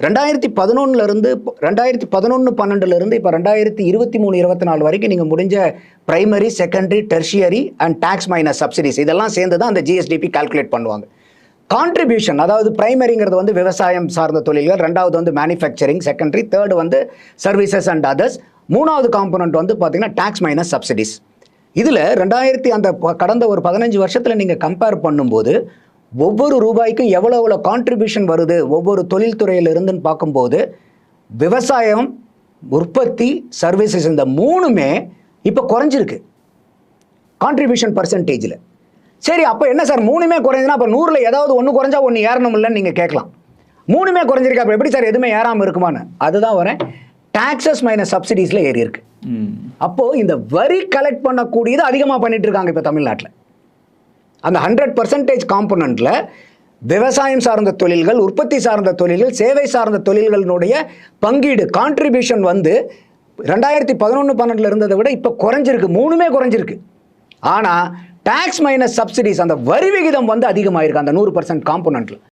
ரெண்டாயிரத்தி பதினொன்னுலேருந்து ரெண்டாயிரத்தி பதினொன்று பன்னெண்டுலேருந்து இப்போ ரெண்டாயிரத்தி இருபத்தி மூணு இருபத்தி நாலு வரைக்கும் நீங்கள் முடிஞ்ச primary secondary tertiary and tax minus subsidies இதெல்லாம் சேர்ந்து தான் அந்த ஜிஎஸ்டிபி கால்குலேட் பண்ணுவாங்க. கான்ட்ரிபியூஷன் அதாவது பிரைமரிங்கிறது வந்து விவசாயம் சார்ந்த தொழில்கள் ரெண்டாவது வந்து மேனுஃபேக்சரிங் செகண்டரி தேர்டு வந்து சர்வீசஸ் அண்ட் அதர்ஸ் மூணாவது காம்பனண்ட் வந்து பார்த்தீங்கன்னா டேக்ஸ் மைனஸ் சப்சிடிஸ் இதில் ரெண்டாயிரத்தி அந்த கடந்த ஒரு பதினஞ்சு வருஷத்தில் நீங்கள் கம்பேர் பண்ணும்போது ஒவ்வொரு ரூபாய்க்கும் எவ்வளோ எவ்வளோ கான்ட்ரிபியூஷன் வருது ஒவ்வொரு தொழில்துறையில இருந்துன்னு பார்க்கும்போது விவசாயம் உற்பத்தி சர்வீசஸ் இந்த மூணுமே இப்போ குறைஞ்சிருக்கு. கான்ட்ரிபியூஷன் பர்சன்டேஜில் சரி அப்போ என்ன சார் மூணுமே குறைஞ்சுன்னா அப்போ நூறில் ஏதாவது ஒன்று குறைஞ்சா ஒன்று ஏறணும்லன்னு நீங்கள் கேட்கலாம். மூணுமே குறைஞ்சிருக்கு அப்போ எப்படி சார் எதுவுமே ஏறாமல் இருக்குமான்னு? அதுதான் வரேன். டாக்ஸஸ் மைனஸ் சப்சிடிஸில் ஏறி இருக்கு அப்போது இந்த வரி கலெக்ட் பண்ணக்கூடியது அதிகமாக பண்ணிட்டு இருக்காங்க இப்போ தமிழ்நாட்டில். அந்த ஹண்ட்ரட் பர்சன்டேஜ் காம்பனண்ட்டில் விவசாயம் சார்ந்த தொழில்கள் உற்பத்தி சார்ந்த தொழில்கள் சேவை சார்ந்த தொழில்களினுடைய பங்கீடு கான்ட்ரிபியூஷன் வந்து ரெண்டாயிரத்தி பதினொன்று பன்னெண்டில் இருந்ததை விட இப்போ குறைஞ்சிருக்கு. மூணுமே குறைஞ்சிருக்கு. ஆனால் டேக்ஸ் மைனஸ் சப்சிடிஸ் அந்த வரி விகிதம் வந்து அதிகமாயிருக்கு அந்த நூறு பர்சன்ட் காம்பனண்ட்டில்